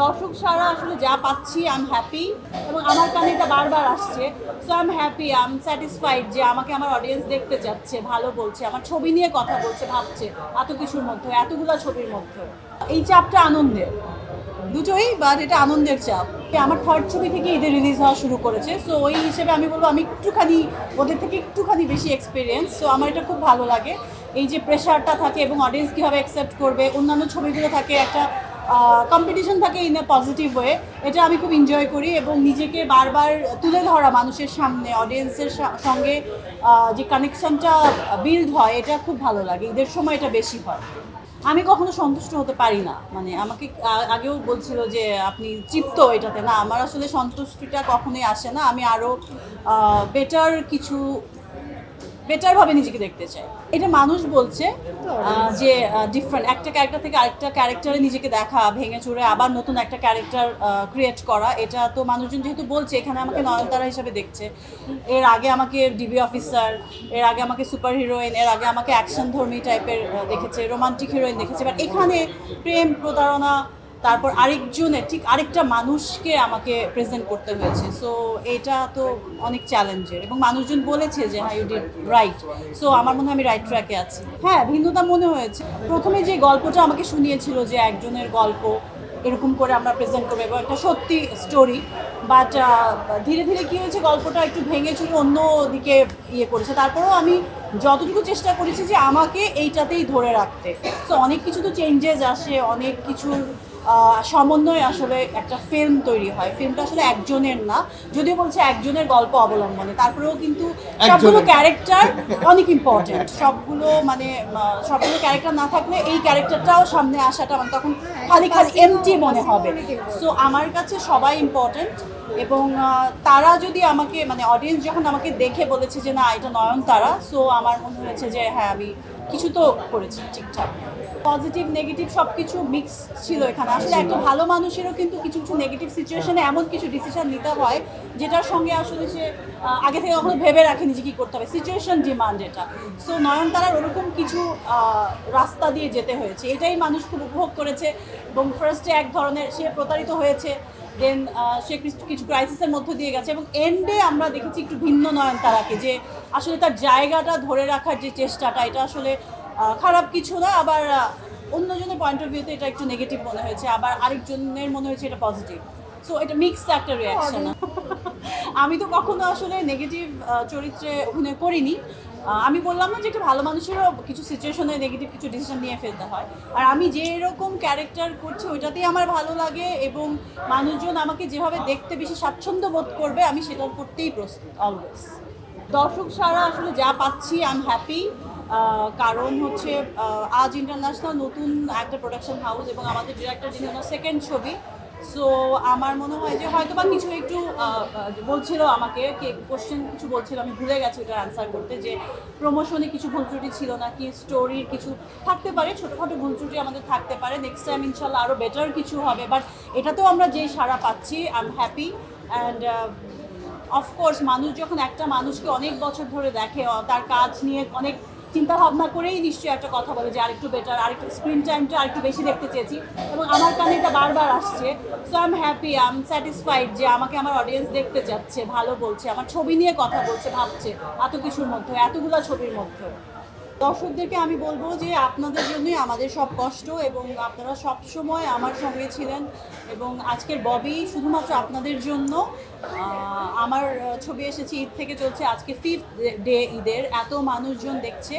দর্শক সারা আসলে যা পাচ্ছি আই এম হ্যাপি এবং আমার কানে এটা বারবার আসছে। So I am happy I am satisfied যে আমাকে আমার অডিয়েন্স দেখতে চাচ্ছে, ভালো বলছে, আমার ছবি নিয়ে কথা বলছে, ভাবছে, এত কিছুর মধ্যে, এতগুলো ছবির মধ্যে। এই চাপটা আনন্দের দুটোই বাট এটা আনন্দের চাপ। আমার থার্ড ছবি থেকে ঈদে রিলিজ হওয়া শুরু করেছে। সো ওই হিসেবে আমি বলব, আমি একটুখানি, ওদের থেকে একটুখানি বেশি এক্সপিরিয়েন্স সো আমার এটা খুব ভালো লাগে। এই যে প্রেশারটা থাকে এবং অডিয়েন্স কীভাবে অ্যাকসেপ্ট করবে, অন্যান্য ছবিগুলো থাকে, একটা কম্পিটিশন থাকে ইন এ পজিটিভ ওয়ে এটা আমি খুব এনজয় করি এবং নিজেকে বারবার তুলে ধরা মানুষের সামনে অডিয়েন্সের সঙ্গে যে কানেকশনটা বিল্ড হয়, এটা খুব ভালো লাগে, ঈদের সময় এটা বেশি হয়। আমি কখনো সন্তুষ্ট হতে পারি না মানে আমাকে আগেও বলছিল যে আপনি তৃপ্ত এটাতে, না, আমার আসলে সন্তুষ্টিটা কখনোই আসে না, আমি আরও বেটার কিছু বেটারভাবে নিজেকে দেখতে চাই এটা মানুষ বলছে যে ডিফারেন্ট একটা ক্যারেক্টার থেকে আরেকটা ক্যারেক্টারে নিজেকে দেখা, ভেঙে চুরে, আবার নতুন একটা ক্যারেক্টার ক্রিয়েট করা, এটা তো মানুষজন যেহেতু বলছে, এখানে আমাকে নয়নতারা হিসেবে দেখছে। এর আগে আমাকে ডিবি অফিসার এর আগে আমাকে সুপার হিরোইন এর আগে আমাকে অ্যাকশন ধর্মী টাইপের দেখেছে রোমান্টিক হিরোইন দেখেছে বাট এখানে প্রেম, প্রতারণা তারপর আরেকজনের ঠিক আরেকটা মানুষকে আমাকে প্রেজেন্ট করতে হয়েছে। সো এটা তো অনেক চ্যালেঞ্জের এবং মানুষজন বলেছে যে হ্যাঁ ইউ ডিড রাইট সো আমার মনে হয় আমি রাইট ট্র্যাকে আছি। হ্যাঁ ভিন্নতা মনে হয়েছে। প্রথমে যে গল্পটা আমাকে শুনিয়েছিল যে একজনের গল্প এরকম করে আমরা প্রেজেন্ট করব এবং একটা সত্যি স্টোরি বাট ধীরে ধীরে কী হয়েছে গল্পটা একটু ভেঙে চুরে অন্য দিকে ইয়ে করেছে। তারপরেও আমি যতটুকু চেষ্টা করেছি যে আমাকে এইটাতেই ধরে রাখতে। সো অনেক কিছু তো চেঞ্জেস আসে অনেক আহ, সমন্বয়ে আসলে একটা ফিল্ম তৈরি হয়। ফিল্মটা আসলে একজনের না যদিও বলছে একজনের গল্প অবলম্বনে। তারপরেও কিন্তু সবগুলো ক্যারেক্টার অনেক ইম্পর্টেন্ট সবগুলো মানে সবগুলো ক্যারেক্টার না থাকলে এই ক্যারেক্টারটাও সামনে আসাটা মানে তখন খালি খালি এমটি মনে হবে। সো আমার কাছে সবাই ইম্পর্টেন্ট এবং তারা যদি আমাকে মানে অডিয়েন্স যখন আমাকে দেখে বলেছে যে না এটা নয়ন তারা সো আমার মনে হয়েছে যে হ্যাঁ আমি কিছু তো করেছি ঠিকঠাক। পজিটিভ নেগেটিভ সব কিছু মিক্স ছিল এখানে। আসলে একটা ভালো মানুষেরও কিন্তু কিছু কিছু নেগেটিভ সিচুয়েশনে এমন কিছু ডিসিশন নিতে হয় যেটার সঙ্গে আসলে সে আগে থেকে কখনো ভেবে রাখেনি যে কী করতে হবে। সিচুয়েশন ডিমান্ড এটা। সো নয়নতারার ওরকম কিছু রাস্তা দিয়ে যেতে হয়েছে। এটাই মানুষ খুব উপভোগ করেছে এবং ফার্স্টে এক ধরনের সে প্রতারিত হয়েছে। দেন সে কিছু কিছু ক্রাইসিসের মধ্য দিয়ে গেছে এবং এন্ডে আমরা দেখেছি একটু ভিন্ন নয়নতারাকে যে আসলে তার জায়গাটা ধরে রাখার যে চেষ্টাটা এটা আসলে খারাপ কিছু না আবার অন্যজনের পয়েন্ট অফ ভিউতে এটা একটু নেগেটিভ মনে হয়েছে আবার আরেকজনের মনে হয়েছে এটা পজিটিভ সো এটা মিক্স একটা রিয়াকশন আমি তো কখনো আসলে নেগেটিভ চরিত্রে অভিনয় করিনি আমি বললাম না যে একটা ভালো মানুষেরও কিছু সিচুয়েশনে নেগেটিভ কিছু ডিসিশন নিয়ে ফেলতে হয়। আর আমি যে এরকম ক্যারেক্টার করছি, ওইটাতেই আমার ভালো লাগে এবং মানুষজন আমাকে যেভাবে দেখতে বেশি স্বাচ্ছন্দ্য বোধ করবে, আমি সেটা করতেই প্রস্তুত অলওয়েজ দর্শক সারা আসলে যা পাচ্ছি আই এম হ্যাপি কারণ হচ্ছে আজ ইন্টারন্যাশনাল নতুন একটা প্রোডাকশন হাউস এবং আমাদের ডিরেক্টর যিনি সেকেন্ড ছবি। সো আমার মনে হয় যে হয়তো বা কিছু একটু বলছিল আমাকে, কে কোশ্চেন কিছু বলছিল, আমি ভুলে গেছি ওটা অ্যান্সার করতে, যে প্রমোশনে কিছু ভুল ত্রুটি ছিল না কি স্টোরির কিছু থাকতে পারে, ছোটোখাটো ভুল ত্রুটি আমাদের থাকতে পারে নেক্সট টাইম ইনশাল্লাহ আরও বেটার কিছু হবে বাট এটাতেও আমরা যেই সারা পাচ্ছি I am happy and of course মানুষ যখন একটা মানুষকে অনেক বছর ধরে দেখে, তার কাজ নিয়ে অনেক চিন্তা ভাবনা করেই নিশ্চয়ই একটা কথা বলে যে আরেকটু বেটার আরেকটু স্ক্রিন টাইমটা আরেকটু বেশি দেখতে চেয়েছি। এবং আমার কানে এটা বারবার আসছে। So I am happy I am satisfied যে আমাকে আমার অডিয়েন্স দেখতে চাচ্ছে, ভালো বলছে, আমার ছবি নিয়ে কথা বলছে, ভাবছে, এত কিছুর মধ্যে, এতগুলো ছবির মধ্যে। দর্শকদেরকে আমি বলব যে আপনাদের জন্যই আমাদের সব কষ্ট এবং আপনারা সব সময় আমার সঙ্গে ছিলেন এবং আজকের ববি শুধুমাত্র আপনাদের জন্য আমার ছবি এসেছে, ঈদ থেকে চলছে আজকে ফিফথ ডে ঈদের। এত মানুষজন দেখছে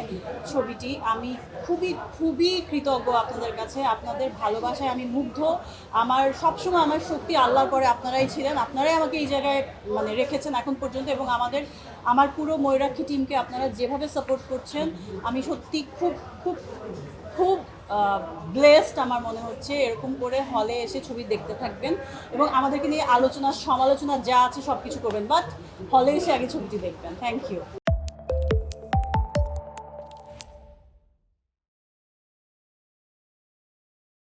ছবিটি। আমি খুবই খুবই কৃতজ্ঞ আপনাদের কাছে, আপনাদের ভালোবাসায় আমি মুগ্ধ। আমার সবসময় আমার শক্তি আল্লাহর পরে আপনারাই ছিলেন। আপনারাই আমাকে এই জায়গায় মানে রেখেছেন এখন পর্যন্ত এবং আমাদের, আমার পুরো ময়ূরাক্ষী টিমকে আপনারা যেভাবে সাপোর্ট করছেন আমি সত্যি খুব খুব খুব ব্লেসড আমার মনে হচ্ছে এরকম করে হলে এসে ছবি দেখতে থাকবেন এবং আমাদেরকে নিয়ে আলোচনা, সমালোচনা যা আছে সব কিছু করবেন বাট হলে এসে আগে ছবিটি দেখবেন। Thank you